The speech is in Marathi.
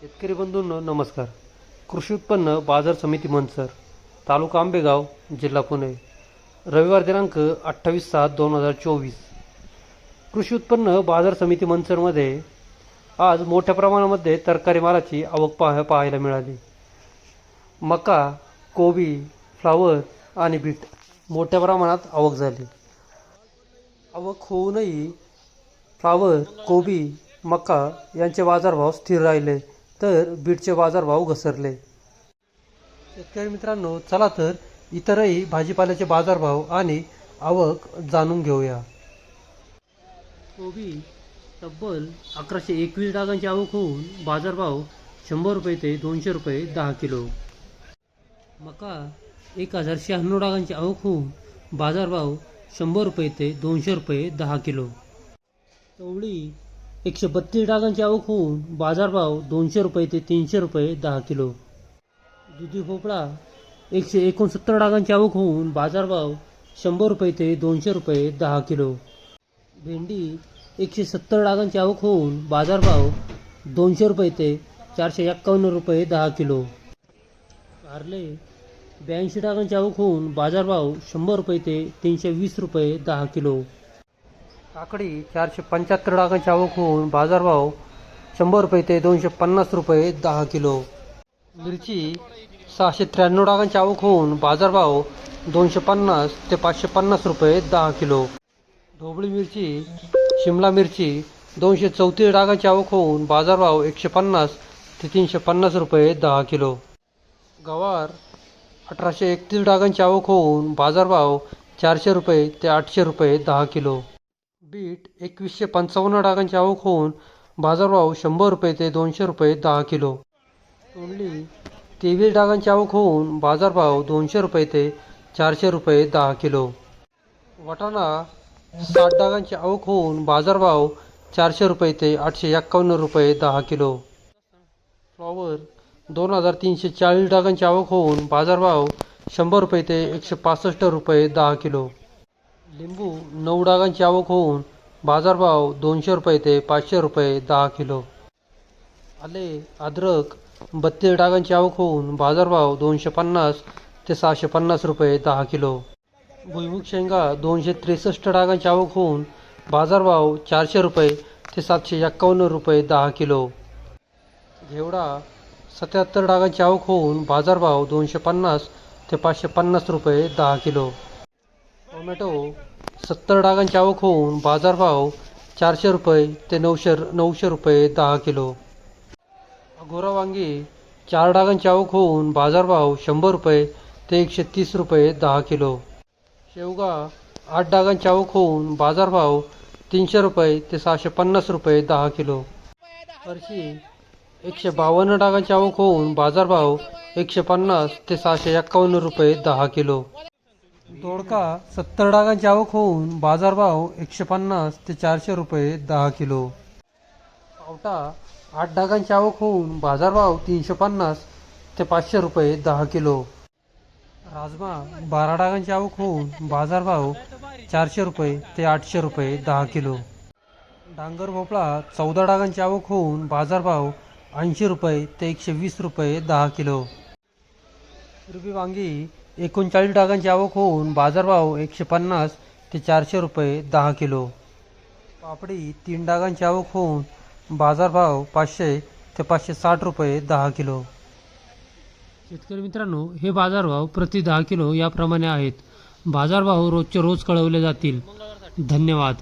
शेतकरी बंधूंनो नमस्कार. कृषी उत्पन्न बाजार समिती मनसर तालुका आंबेगाव जिल्हा पुणे. रविवार दिनांक अठ्ठावीस सात दोन हजार चोवीस. कृषी उत्पन्न बाजार समिती मनसरमध्ये आज मोठ्या प्रमाणामध्ये तरकारी मालाची आवक पाह पाहायला मिळाली. मका कोबी फ्लावर आणि बीट मोठ्या प्रमाणात आवक झाली. आवक होऊनही फ्लावर कोबी मका यांचे बाजारभाव स्थिर राहिले. तर बीडचे बाजारभाव घसरले. शेतकरी मित्रांनो चला तर इतरही भाजीपाल्याचे बाजारभाव आणि आवक जाणून घेऊया. कोबी तब्बल अकराशे एकवीस डागांची आवक होऊन बाजारभाव शंभर रुपये ते दोनशे रुपये दहा किलो. मका एक हजार शहाण्णव डागांची आवक होऊन बाजारभाव शंभर रुपये ते दोनशे रुपये दहा किलो. चवळी एकशे बत्तीस डागांची आवक होऊन बाजारभाव दोनशे रुपये ते तीनशे रुपये दहा किलो. दुधी भोपळा एकशे एकोणसत्तर डागांची आवक होऊन बाजारभाव शंभर रुपये ते दोनशे रुपये दहा किलो. भेंडी एकशे सत्तर डागांची आवक होऊन बाजारभाव दोनशे रुपये ते चारशे एक्कावन्न रुपये दहा किलो. कारले ब्याऐंशी डागांची आवक होऊन बाजारभाव शंभर रुपये ते तीनशे वीस रुपये दहा किलो. काकडी चारशे पंच्याहत्तर डागांची आवक होऊन बाजारभाव शंभर रुपये ते दोनशे पन्नास रुपये दहा किलो. मिरची सहाशे त्र्याण्णव डागांची आवक होऊन बाजारभाव दोनशे पन्नास ते पाचशे पन्नास रुपये दहा किलो. ढोबळी मिरची शिमला मिरची दोनशे चौतीस डागांची आवक होऊन बाजारभाव एकशे पन्नास ते तीनशे पन्नास रुपये दहा किलो. गवार अठराशे एकतीस डागांची आवक होऊन बाजारभाव चारशे रुपये ते आठशे रुपये दहा किलो. बीट एकवीसशे पंचावन्न डागांची आवक होऊन बाजारभाव शंभर रुपये ते दोनशे रुपये दहा किलो. तोंडली तेवीस डागांची आवक होऊन बाजारभाव दोनशे रुपये ते चारशे रुपये दहा किलो. वाटाणा साठ डागांची आवक होऊन बाजारभाव चारशे रुपये ते आठशे एक्कावन्न रुपये दहा किलो. फ्लॉवर दोन हजार तीनशे चाळीस डागांची आवक होऊन बाजारभाव शंभर रुपये ते एकशे पासष्ट रुपये दहा किलो. लिंबू नऊ डागांची आवक होऊन बाजारभाव दोनशे रुपये ते पाचशे रुपये दहा किलो. आले अद्रक बत्तीस डागांची आवक होऊन बाजारभाव दोनशे पन्नास ते सहाशे पन्नास रुपये दहा किलो. भुईमुग शेंगा दोनशे त्रेसष्ट डागांची आवक होऊन बाजारभाव चारशे रुपये ते सातशे एक्कावन्न रुपये दहा किलो. घेवडा सत्याहत्तर डागांची आवक होऊन बाजारभाव दोनशे पन्नास ते पाचशे पन्नास रुपये दहा किलो. टोमॅटो सत्तर डागांची आवक होऊन बाजारभाव चारशे रुपये ते नऊशे नऊशे रुपये दहा किलो. अघोरा वांगी चार डागांची आवक होऊन बाजारभाव शंभर रुपये ते एकशे तीस रुपये दहा किलो. शेवगा आठ डागांची आवक होऊन बाजारभाव तीनशे रुपये ते सहाशे पन्नास रुपये दहा किलो. फरशी एकशे बावन्न डागांची आवक होऊन बाजारभाव एकशे पन्नास ते सहाशे एक्कावन्न रुपये दहा किलो. दोडका सत्तर डागांची आवक होऊन बाजारभाव एकशे पन्नास ते चारशे रुपये दहा किलो. पावटा आठ डागांची आवक होऊन बाजारभाव तीनशे पन्नास ते पाचशे रुपये दहा किलो. राजमा बारा डागांची आवक होऊन बाजारभाव चारशे रुपये ते आठशे रुपये दहा किलो. डांगर भोपळा चौदा डागांची आवक होऊन बाजारभाव ऐंशी रुपये ते एकशे वीस रुपये दहा किलो. हिरवी वांगी एकोणचाळीस डागांची आवक होऊन बाजारभाव एकशे पन्नास ते चारशे रुपये दहा किलो. पापडी तीन डागांची आवक होऊन बाजारभाव पाचशे ते पाचशे साठ रुपये दहा किलो. शेतकरी मित्रांनो हे बाजारभाव प्रति दहा किलो याप्रमाणे आहेत. बाजारभाव रोजचे रोज कळवले जातील. धन्यवाद.